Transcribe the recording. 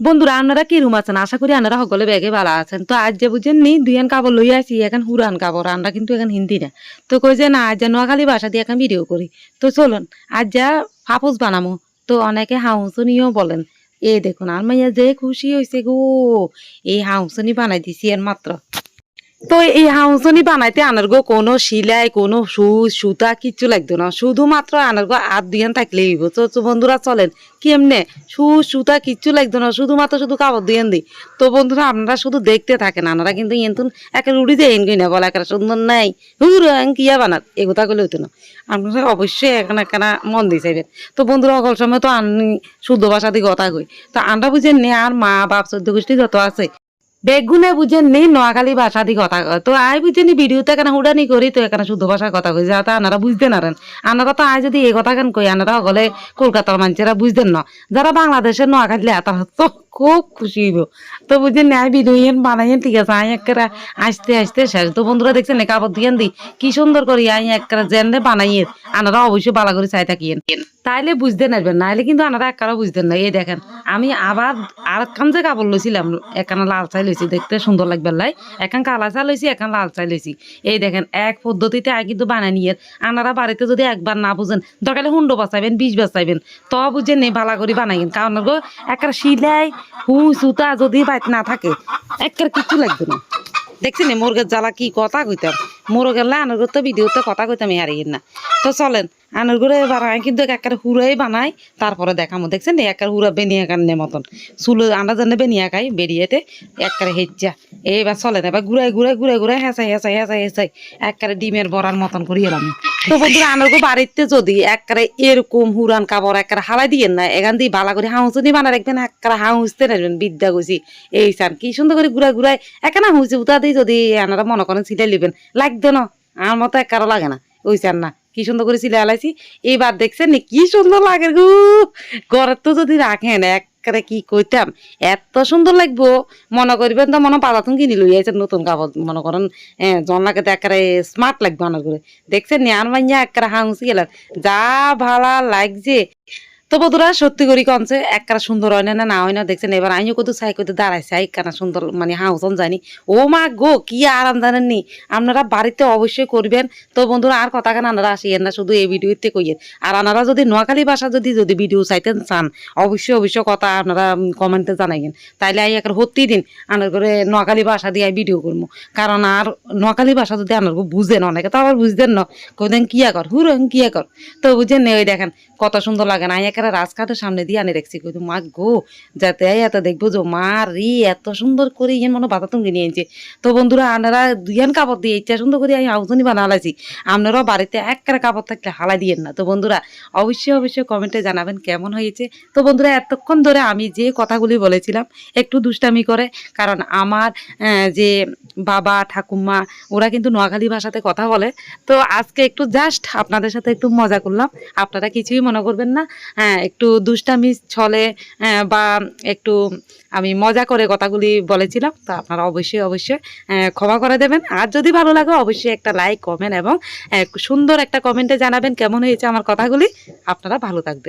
বন্ধুরা, আপনারা কি রুম আছেন? আশা করি আপনারা সকলে ব্যাগে ভালো আছেন। তো আজ যে বুঝেন নি দুইয়ান কাপড় লই আসি, এখন হুরান কাপড়, আমরা কিন্তু এখন হিন্দি না। তো কই যে না, আজ যা নোয়াখালী ভাষা দিয়ে এখন ভিডিও করি। তো চলুন, আজ যা ফাপুস বানামো। তো অনেকে হাউসনিও বলেন, এ দেখুন আর মাইয়া যে খুশি হয়েছে গো, এই হাউসনি বানাই দিছি এর মাত্র। তো এই হাউসনি বানাইতে আনার গো কোনো সিলাই, কোনো সুচ, সুতা কিচ্ছু লাগতো না। শুধুমাত্র আনার গো হাত দুইয়ান থাকলে হইব। তো বন্ধুরা চলেন কি এমনে সুচ, সুতা কিচ্ছু লাগতো না, শুধুমাত্র শুধু কাপড় দুইয়ান দিই। তো বন্ধুরা, আপনারা শুধু দেখতে থাকেন আপনারা কিন্তু এনতুন একে রুড়ি দিয়ে এন না, বলা একটা সুন্দর নাই। হুর কিয়া বানাত এই কথা কইলে হইতো না। আপনারা অবশ্যই এখানে এখানে মন দিয়ে চাইবেন। তো বন্ধুরা অকল সময় তো আনি শুদ্ধ ভাষা দিয়ে কথা কই। তো আমরা বুঝেন নে, আর মা, বাপ, চোদ্দ গোষ্ঠী যত আছে বেগুনে বুঝেন নি নোয়াখালী ভাষা দিয়ে কথা তো আই বুঝেনি ভিডিওতে এখানে হুডানি করি, তো এখানে শুদ্ধ ভাষায় কথা কই যাতে আনারা বুঝতে নারেন। আনারা তো আই যদি এই কথা কেন কই আনারা হলে কলকাতার মানুষেরা বুঝতেন না। যারা বাংলাদেশের নোয়াখালী তারা তো খুব খুশি হইব। তো বুঝছেন আই ভিডিও বানাইয়েন, ঠিক আছে। আই একেরা আসতে আসতে শেষ। তো বন্ধুরা দেখছেন কাপড় দিয়ে দি। কি সুন্দর করি আই একেরা জেনে বানাইয়ে আনারা অবশ্যই বালা করে চাই থাকিয়েন। তাইলে বুঝতে নারবেন, নাইলে কিন্তু আনারা একবারও বুঝতেন না। এই দেখেন, আমি আবার আর একখান যে কাপড় লইছিলাম, এখানে লাল চাই লইছি, দেখতে সুন্দর লাগবে লাই এখন কালা চা লইছি, এখন লাল চা লইছি। এই দেখেন, এক পদ্ধতিতে আগে কিন্তু বানাই নিয়ে, আনারা বাড়িতে যদি একবার না বুঝেন, দরকারে হুন্ডো বাঁচাইবেন, বিষ বাঁচাইবেন, তো বুঝেন নেই, ভালা করে বানাইবেন কারণ গো একটা সিলাই হু সুতা যদি বাইত না থাকে একের কিছু লাগবে না। দেখছি না, মুরগের জ্বালা কি কথা কইতাম মোর গেলে আনার তো ভিডিওতে কথা কইতাম হারিয়ে না। তো চলেন, আনার ঘরে বানাই, কিন্তু একবারে হুড়াই বানাই, তারপরে দেখামো। দেখছেন একবার হুড়া বেনিয়া কান্নে মতন। চুলো আন্ডা জানে বেনিয়া খাই, বেরিয়েতে একেবারে হেজ্জা। এইবার চলেন, এবার ঘুরাই ঘুরাই ঘুরাই ঘুরাই, হেঁচাই হেঁচাই হেঁচাই হেঁচাই একেবারে ডিমের বড়ার মতন করি এলাম। বাড়িতে যদি একেবারে এরকম হুরান কাপড় একেবারে হালাই দিয়েন না, এখান দিয়ে বালা করে হাউসনি বানা রাখবেন, একেবারে হাউসতে নেবেন বিদ্যা গেছি এই কি সুন্দর করে ঘুরাই ঘুরাই এখানে হুঁচি উতা দিয়ে যদি আনারা মনে করেন সিলাই লিবেন লাগতো না, আমার মতো একারও লাগে না। ওই না, কি সুন্দর করে সিলাই আলাইছি। এইবার দেখছেন কি সুন্দর লাগে গো। ঘরের তো যদি রাখেন একবারে কি কইতাম? এত সুন্দর লাগবো। মনে করবেন তো, মনে পালাতুন কিনি লই লইয়াছে নতুন কাপড়। মনে করেন জনলাকে তো একেবারে স্মার্ট লাগবে আনার করে। দেখছেন, নিয়ান মাইয়া একেবারে হাউসি গেলেন। যা ভালা লাগছে। তো বন্ধুরা, সত্যি করি কনছে একখানা সুন্দর হয় না না হয় না, দেখছেন, এবার আমিও কত চাই কত দাঁড়াইছে একখানা সুন্দর মানে হাউসন জানি। ও মা গো, কি আরাম জানেননি? আপনারা বাড়িতে অবশ্যই করবেন। তো বন্ধুরা, আর কথা কেন আনারা আসিয়েন না, শুধু এই ভিডিওতে কইয়েন। আর আনারা যদি নোয়াখালী ভাষা যদি যদি ভিডিও চাইতেন, চান, অবশ্যই অবশ্যই কথা আপনারা কমেন্টে জানাইবেন তাইলে আমি একটা হত্যি দিন আনার করে নোয়াখালী ভাষা দিয়ে ভিডিও করব কারণ আর নোয়াখালী ভাষা যদি আনার বুঝেন, অনেকে তো আবার বুঝতেন না। কইতেন কিয়া কর? হুর কিয়া কর? তো বুঝেন ওই দেখেন কত সুন্দর লাগে না। একেবারে রাজঘাটের সামনে দিয়ে আনে রাখছি। কই মা গো, যাতে এত দেখব যে, মা রি, এত সুন্দর করে ইয়ে মনে বাধা তুমি নিয়ে আনছে। তো বন্ধুরা, আপনারা দুইয়ান কাপড় দিয়ে ইচ্ছা সুন্দর করে আমি আউজনি বানালাইছি আপনারাও বাড়িতে একটা কাপড় থাকলে হালাই দিয়েন না। তো বন্ধুরা, অবশ্যই অবশ্যই কমেন্টে জানাবেন কেমন হয়েছে। তো বন্ধুরা, এতক্ষণ ধরে আমি যে কথাগুলি বলেছিলাম, একটু দুষ্টামি করে, কারণ আমার যে বাবা, ঠাকুমা, ওরা কিন্তু নোয়াখালী ভাষাতে কথা বলে। তো আজকে একটু জাস্ট আপনাদের সাথে একটু মজা করলাম। আপনারা কিছুই মনে করবেন না। হ্যাঁ একটু দুষ্টামি ছলে হ্যাঁ, বা একটু আমি মজা করে কথাগুলি বলেছিলাম তো আপনারা অবশ্যই অবশ্যই আহ, ক্ষমা করে দেবেন। আর যদি ভালো লাগে অবশ্যই একটা লাইক কমেন্ট এবং সুন্দর একটা কমেন্টে জানাবেন কেমন হয়েছে আমার কথাগুলি। আপনারা ভালো থাকবেন।